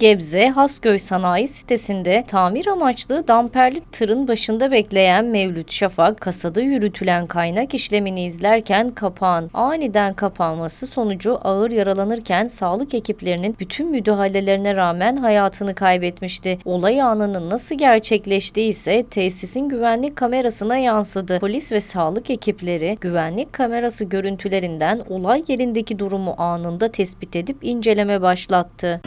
Gebze Hasköy Sanayi sitesinde tamir amaçlı damperli tırın başında bekleyen Mevlüt Şafak, kasada yürütülen kaynak işlemini izlerken kapağın aniden kapanması sonucu ağır yaralanırken sağlık ekiplerinin bütün müdahalelerine rağmen hayatını kaybetmişti. Olay anının nasıl gerçekleştiği ise tesisin güvenlik kamerasına yansıdı. Polis ve sağlık ekipleri güvenlik kamerası görüntülerinden olay yerindeki durumu anında tespit edip inceleme başlattı.